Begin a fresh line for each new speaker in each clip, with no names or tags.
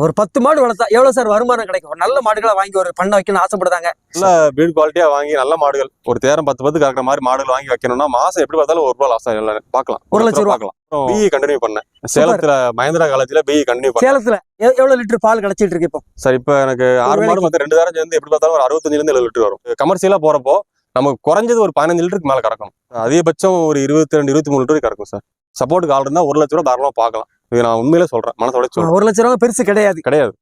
ஒரு பத்து மாடு வளர்த்தா எவ்வளவு சார் வருமானம் கிடைக்கும்? ஒரு நல்ல மாடுகளா வாங்கி ஒரு பண்ண வைக்கணும்னு ஆசைப்படுதாங்க?
நல்ல பீட் குவாலிட்டியா வாங்கி நல்ல மாடுகள். ஒரு தேரம் பத்து பத்து கறக்கிற மாதிரி மாடுகள் வாங்கி வைக்கணும்னா மாசம் எப்படி பார்த்தாலும் ஒரு ரூபா லாஸ் ஆகும். பார்க்கலாம்.
ஒரு லட்சம் ரூபா.
பார்க்கலாம் பிஇ கண்டினியூ பண்ணேன். சேலத்துல மகேந்திரா காலேஜ்ல பிஇ கண்டினியூ பண்ணேன்.
சேலத்துல எவ்வளவு லிட்டர் பால் கிடைச்சிட்டு இருக்கு இப்போ?
சார் இப்போ எனக்கு ஆறு மாடு மொத்தம் ரெண்டு தாரம் சேர்ந்து எப்படி பார்த்தாலும் ஒரு அறுபத்தஞ்சுல இருந்து எழுபது லிட்டர் வரும். கமர்ஷியலா போறப்போ நமக்கு குறைஞ்சது ஒரு பதினஞ்சு லிட்டருக்கு மேல கறக்கணும். அதிகபட்சம் ஒரு இருபத்தி ரெண்டு இருபத்தி மூணு லிட்டர் கறக்கும் சார். சப்போர்ட்டுக்கு ஆள் இருந்தா ஒரு லட்ச ரூபா தாராளமா பார்க்கலாம். இது நான் உண்மையிலே சொல்றேன். மனசோட சொல்றேன்.
ஒரு லட்சம் ரூபா பெருசு கிடையாது.
கிடையாது.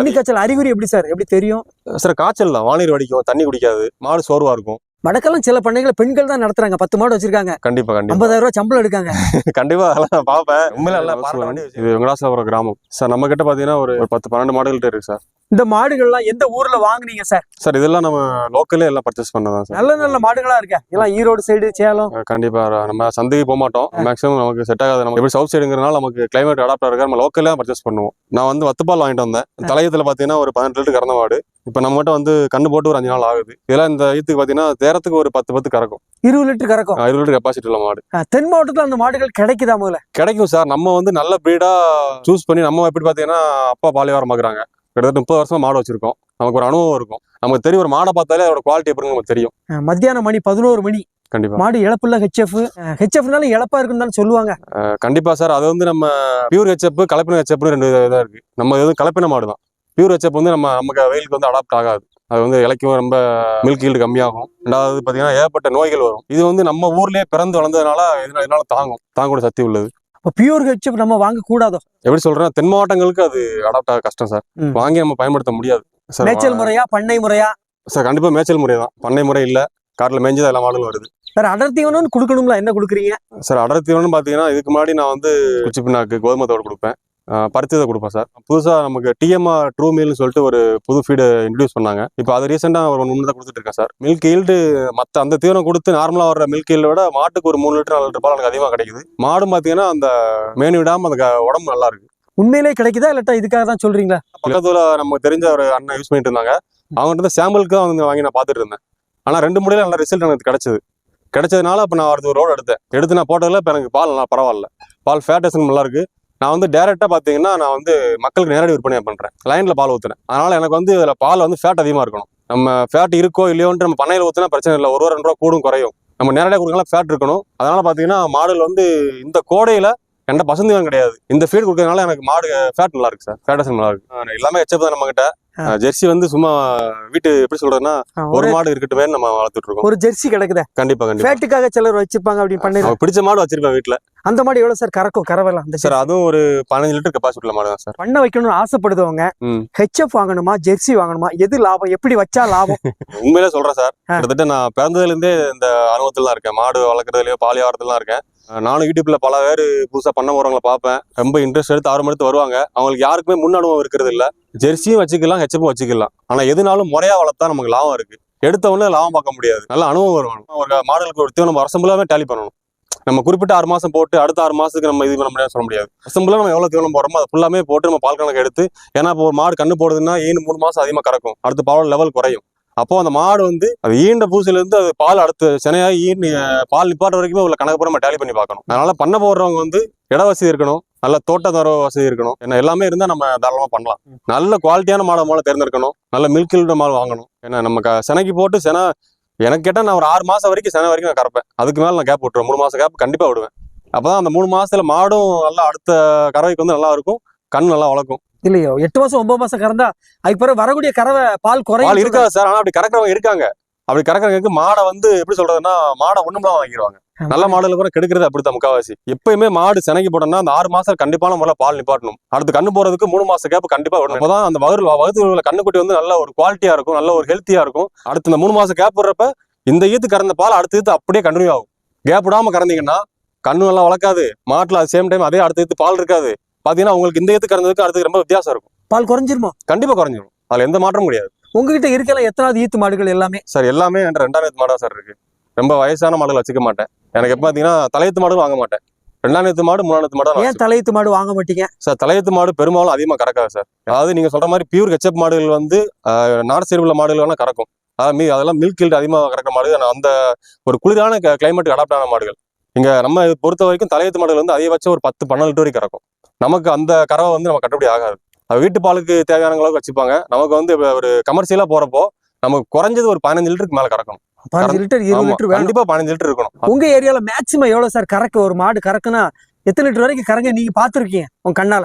உண்ணி காய்ச்சல் அறிகுறி எப்படி சார்? எப்படி தெரியும்?
சார் காய்ச்சல் தான் வானிலை வடிக்கும். தண்ணி குடிக்காது. மாடு சோர்வா இருக்கும்.
வடக்கெல்லாம் சில பண்ணைகளை பெண்கள் தான் நடத்துறாங்க. பத்து மாடு வச்சிருக்காங்க.
கண்டிப்பா கண்டிப்பா.
ஐம்பதாயிரம் ரூபாய் சம்பளம் எடுக்காங்க.
கண்டிப்பா அதெல்லாம் நான் பார்ப்பேன். உண்மையில. இது வெங்கடாசபுரம் கிராமம். சார் நம்ம கிட்ட பாத்தீங்கன்னா ஒரு ஒரு பத்து பன்னெண்டு மாடுகள்ட்ட இருக்கு சார்.
இந்த மாடுகள்லாம் எந்த ஊர்ல வாங்குனீங்க சார்
சார் இதெல்லாம் நம்ம லோக்கல்லே எல்லாம் பர்ச்சேஸ் பண்ணதான் சார்
நல்ல நல்ல மாடுகளா இருக்கா? எல்லாம் ஈரோடு சைடு சேலம்?
கண்டிப்பா நம்ம சந்தைக்கு போக மாட்டோம். மேக்ஸிமம் நமக்கு செட் ஆகாது. நம்ம எப்படி சவுத் சைடுங்கிறனால நமக்கு கிளைமேட் அடாப்ட் ஆகிற நம்ம லோக்கல்லே பர்ச்சேஸ் பண்ணுவோம். நான் வந்து வத்துப்பால் வாங்கிட்டு வந்தேன். தலையத்துல பாத்தீங்கன்னா ஒரு பதினெட்டு லிட்டர் கறந்த மாடு. இப்போ நம்மகிட்ட வந்து கண்ணு போட்டு ஒரு அஞ்சு நாள் ஆகுது. இதெல்லாம் இந்த ஈத்துக்கு பாத்தீங்கன்னா தேரத்துக்கு ஒரு பத்து பத்து கறக்கும்.
இருபது லிட்டர் கறக்கும்?
இருபது லிட்டர் கெப்பாசிட்டி உள்ள மாடு.
தென் மாவட்டத்துல அந்த மாடுகள் கிடைக்குதா முதல்ல?
கிடைக்கும் சார் நம்ம வந்து நல்ல பிரீடா சூஸ் பண்ணி நம்ம எப்படி பாத்தீங்கன்னா அப்பா பாலிவாரம் பார்க்குறாங்க கிட்டத்தட்ட முப்பது வருஷமா மாடு வச்சிருக்கோம். நமக்கு ஒரு அனுபவம் இருக்கும். நமக்கு தெரியும் ஒரு மாடை பார்த்தாலே அதோட குவாலிட்டி எப்படின்னு நமக்கு தெரியும்.
மத்தியானம் மணி பதினோரு மணி.
கண்டிப்பா.
மாடு இழப்புள்ள ஹெச்எஃப் ஹெச்எஃப்னாலும் இழப்பா இருக்குன்னு சொல்லுவாங்க.
கண்டிப்பா சார். அது வந்து நம்ம பியூர் ஹெச்எப் கலப்பின ஹெச்எப்னு ரெண்டு இதாக இருக்கு. நம்ம எதுவும் கலப்பின மாடு தான். பியூர் ஹெச்எப் வந்து நம்ம நமக்கு வெயிலுக்கு வந்து அடாப்ட் ஆகாது. அது வந்து இலைக்கும் ரொம்ப மில்க் ஈல்டு கம்மியாகும். ரெண்டாவது பார்த்தீங்கன்னா ஏகப்பட்ட நோய்கள் வரும். இது வந்து நம்ம ஊர்லயே பிறந்து வளர்ந்ததுனால இதனால தாங்கும். தாங்கக்கூடிய சக்தி உள்ளது.
இப்போ பியூர் ஹெச்எஃப் நம்ம வாங்க கூடாதோ
எப்படி சொல்றேன் தென் மாவட்டங்களுக்கு அது அடாப்ட் ஆக கஷ்டம் சார். வாங்கி நம்ம பயன்படுத்த முடியாது. சார்
மேய்ச்சல் முறையா பண்ணை முறையா?
சார் கண்டிப்பா மேய்ச்சல் முறை தான். பண்ணை முறை இல்ல. காட்டில் மேய்ஞ்சது எல்லா மாடுகளும் வருது.
வேற அடர்த்திவனும் கொடுக்கணும்ல என்ன கொடுக்குறீங்க?
சார் அடர்த்திவனு பார்த்தீங்கன்னா இதுக்கு முன்னாடி நான் வந்து குச்சி பின்னாக்கு கோதுமை தோடு கொடுப்பேன். பருத்தி தான் கொடுப்பேன் சார். புதுசாக நமக்கு டிஎம்ஆர் ட்ரூ மீல்னு சொல்லிட்டு ஒரு புது ஃபீடு இன்ட்ரடியூஸ் பண்ணாங்க. இப்போ அது ரீசெண்டாக ஒரு ஒன்று தான் கொடுத்துட்டு இருக்கேன் சார். மில்க் ஈல்டு மற்ற அந்த தீவனம் கொடுத்து நார்மலாக வர மில்க் ஈல்டை விட மாட்டுக்கு ஒரு மூணு லிட்டர் நாலு லிட்டர் பால் எனக்கு அதிகமாக கிடைக்குது. மாடும் பார்த்தீங்கன்னா அந்த மேனு விடாமல் அந்த உடம்பு நல்லா இருக்கு.
உண்மையிலே கிடைக்குதா இல்லாட்டா இதுக்காக தான் சொல்றீங்களா?
பக்கத்துல நமக்கு தெரிஞ்ச ஒரு அண்ணன் யூஸ் பண்ணிட்டு இருந்தாங்க. அவங்க வந்து சாம்பிளுக்கு வந்து வாங்கி நான் பார்த்துட்டு இருந்தேன். ஆனால் ரெண்டு முறையில நல்ல ரிசல்ட் எனக்கு கிடைச்சது. கிடைச்சதுனால இப்போ நான் அடுத்த ஒரு ரோடு எடுத்தேன். எடுத்து நான் போட்டதில் இப்போ எனக்கு பால் நல்லா பரவாயில்ல. பால் ஃபேட்டேஷன் நல்லா இருக்கு. நான் வந்து டேரெக்டாக பார்த்தீங்கன்னா நான் வந்து மக்களுக்கு நேரடி விற்பனை பண்ணுறேன் லைனில் பால் ஊற்றுறேன் அதனால் எனக்கு வந்து இதில் பால் வந்து ஃபேட் அதிகமாக இருக்கணும். நம்ம ஃபேட் இருக்கோ இல்லையோன்ட்டு நம்ம பண்ணையில் ஊற்றினா பிரச்சனை இல்லை. ஒரு ரூபா ரெண்டு ரூபா கூடும் குறையும். நம்ம நேரடியாக கொடுக்கலாம் ஃபேட் இருக்கணும். அதனால் பார்த்தீங்கன்னா மாடல் வந்து இந்த கோடையில் என்கிட்ட பசந்தீவனம் கிடையாது. இந்த ஃபீட் கொடுக்கறதுனால எனக்கு மாடு ஃபேட் நல்லா இருக்கு சார் ஃபேட்டேஷன் நல்லா இருக்கு எல்லாமே எச்சப் தான் நம்ம கிட்ட ஜெர்சி வந்து சும்மா வீட்டு எப்படி சொல்றதுன்னா ஒரு மாடு இருக்கட்டுமே நம்ம வளர்த்துட்டு இருக்கோம்
ஒரு ஜெர்சி கிடக்குதே?
கண்டிப்பா கண்டிப்பா.
ஃபேட்டுக்காக சிலர் வச்சிருப்பாங்க அப்படின்னு பண்ணி
பிடிச்ச மாடு வச்சிருப்பேன் வீட்டுல
அந்த மாடு எவ்வளவு சார் கறக்கும் கறவைலாம் அந்த
சார் அதுவும் ஒரு பதினஞ்சு லிட்டர் கெப்பாசிட்டி மாடு தான் சார்
பண்ண வைக்கணும்னு ஆசைப்படுதவங்க. ஹெச்எஃப் வாங்கணுமா ஜெர்சி வாங்கணுமா எது லாபம் எப்படி வச்சா லாபம்?
உண்மையிலே சொல்றேன் சார். கிட்டத்தட்ட நான் பிறந்ததுல இருந்தே இந்த அனுபவத்துல இருக்கேன். மாடு வளர்க்குறதுலயோ பால் வியாபாரத்துல இருக்கேன். நானும் யூடியூப்ல பல பேர் புதுசா பண்ண போகிறவங்கள பார்ப்பேன். ரொம்ப இன்ட்ரெஸ்ட் எடுத்து ஆர்வம் எடுத்து வருவாங்க. அவங்களுக்கு யாருக்குமே முன் அனுபவம் இருக்கிறது இல்லை. ஜெர்சியும் வச்சுக்கலாம் ஹெச்சப்பும் வச்சுக்கலாம். ஆனா எதுனாலும் முறையாக வளர்த்தா நமக்கு லாபம் இருக்கு. எடுத்த உடனே லாபம் பார்க்க முடியாது. நல்ல அனுபவம் வரும். ஒரு மாடலுக்கு ஒரு தீவனம் வருஷம் டேலி பண்ணணும். நம்ம குறிப்பிட்ட ஆறு மாதம் போட்டு அடுத்த ஆறு மாதத்துக்கு நம்ம இது பண்ண முடியாது சொல்ல முடியாது. வருஷம் நம்ம எவ்வளோ தீவனம் போடுறோமோ அதை ஃபுல்லாமே போட்டு நம்ம பால் கணக்கு எடுத்து ஏன்னா இப்போ ஒரு மாடு கண்ணு போடுதுன்னா ஏழு மூணு மாதம் அதிகமாக கறக்கும்? அடுத்து பால் லெவல் குறையும். அப்போ அந்த மாடு வந்து அது ஈண்ட பூசில இருந்து அது பால் அடுத்து செனையாகி ஈண்டு பால் நிப்பாட்ட வரைக்குமே உள்ள கணக்கு பூரா நம்ம டேலி பண்ணி பார்க்கணும். அதனால பண்ண போடுறவங்க வந்து இட வசதி இருக்கணும் நல்ல தோட்ட தர வசதி இருக்கணும் ஏன்னா எல்லாமே இருந்தா நம்ம தாராளமா பண்ணலாம். நல்ல குவாலிட்டியான மாடை மாலை தேர்ந்தெடுக்கணும் நல்ல மில்க் மால் வாங்கணும். ஏன்னா நம்ம க- செனைக்கு போட்டு செனை எனக்கு கேட்டால் நான் ஒரு ஆறு மாசம் வரைக்கும் செனை வரைக்கும் நான் கறப்பேன். அதுக்கு மேலே நான் கேப் விட்டுருவேன். மூணு மாசம் கேப் கண்டிப்பாக விடுவேன். அப்பதான் அந்த மூணு மாசத்துல மாடும் நல்லா அடுத்த கறவைக்கு வந்து நல்லா இருக்கும் கண் நல்லா வளர்க்கும்.
இல்லையோ? எட்டு மாசம் ஒன்பது மாசம் கறந்தா அதுக்கு பிறகு வரக்கூடிய கறவை பால் குறையும்
இருக்காது சார்? ஆனா அப்படி கறக்குறவங்க இருக்காங்க. அப்படி கறக்குறவங்களுக்கு மாடை வந்து எப்படி சொல்றதுன்னா மாடை ஒண்ணுமெல்லாம் வாங்கிடுவாங்க நல்ல மாடுல கூட கெடுக்கிறது அப்படித்தான் முக்காவாசி. எப்பயுமே மாடு சினைக்கு போட்டோம்னா அந்த ஆறு மாசம் கண்டிப்பான முறையில் பால் நிப்பாட்டணும். அடுத்து கண்ணு போறதுக்கு மூணு மாசம் கேப் கண்டிப்பா விடணும். அப்பதான் அந்த வகுறு வகுத்து கண்ணுக்குட்டி வந்து நல்ல ஒரு குவாலிட்டியா இருக்கும் நல்ல ஒரு ஹெல்த்தியா இருக்கும். அடுத்து இந்த மூணு மாசம் கேப் விடுறப்ப இந்த ஈத்து கறந்த பால் அடுத்த ஈத்து அப்படியே கண்டினியூ ஆகும். கேப் விடாம கறந்தீங்கன்னா கண்ணு நல்லா வளர்க்காது. மாட்டுல சேம் டைம் அதே அடுத்த ஈத்து பால் இருக்காது. பாத்தீங்கன்னா உங்களுக்கு இந்த ஈத்து கறந்ததுக்கு அடுத்து ரொம்ப வித்தியாசம் இருக்கும்.
பால் குறைஞ்சிருமா?
கண்டிப்பா குறைஞ்சிரும். அதுல எந்த மாற்றமும் கிடையாது.
உங்ககிட்ட இருக்கலாம் எத்தனாவது ஈத்து மாடுகள் எல்லாமே?
சார் எல்லாமே என்கிட்ட ரெண்டாயிரத்து மாடா சார் இருக்கு. ரொம்ப வயசான மாடுகள் வச்சுக்க மாட்டேன். எனக்கு எப்ப பாத்தீங்கன்னா தலையத்து மாடு வாங்க மாட்டேன். ரெண்டாயிரத்து மாடு மூணாயிரத்து மாடு
ஏன் தலையீத்து மாடு வாங்க மாட்டீங்க?
சார் தலையத்து மாடு பெரும்பாலும் அதிகமாக கறக்காது சார். அதாவது நீங்க சொல்ற மாதிரி பியூர் கெச்சப் மாடுகள் வந்து நாடு சேர்வுள்ள மாடுகள் வேணா கறக்கும். அதாவது மீ அதெல்லாம் மில்க் கீல்டு அதிகமாக கறக்கிற மாடு ஆனா அந்த ஒரு குளிரான கிளைமேட்டுக்கு அடாப்ட் ஆன மாடுகள். இங்க நம்ம இது பொறுத்த வரைக்கும் தலையத்து மாடுகள் வந்து அதிகபட்சம் ஒரு பத்து பன்னெண்டு வரைக்கும் கறக்கும். நமக்கு அந்த கறவை வந்து நம்ம கட்டுப்படி ஆகாது. வீட்டு பாலுக்கு தேவையான அளவுக்கு வச்சுப்பாங்க. நமக்கு வந்து ஒரு கமர்ஷியலா போறப்போ நமக்கு குறைஞ்சது ஒரு பதினஞ்சு லிட்டருக்கு மேல கறக்கணும்.
பதினஞ்சு லிட்டர் இருபது லிட்டர்
கண்டிப்பா பதினஞ்சு லிட்டர் இருக்கணும்.
உங்க ஏரியால மேக்ஸிமம் எவ்வளவு சார் கறக்கு ஒரு மாடு கறக்குனா எத்தனை லிட்டர் வரைக்கும் கறங்க? நீங்க பாத்துருக்கீங்க உங்க கண்ணால.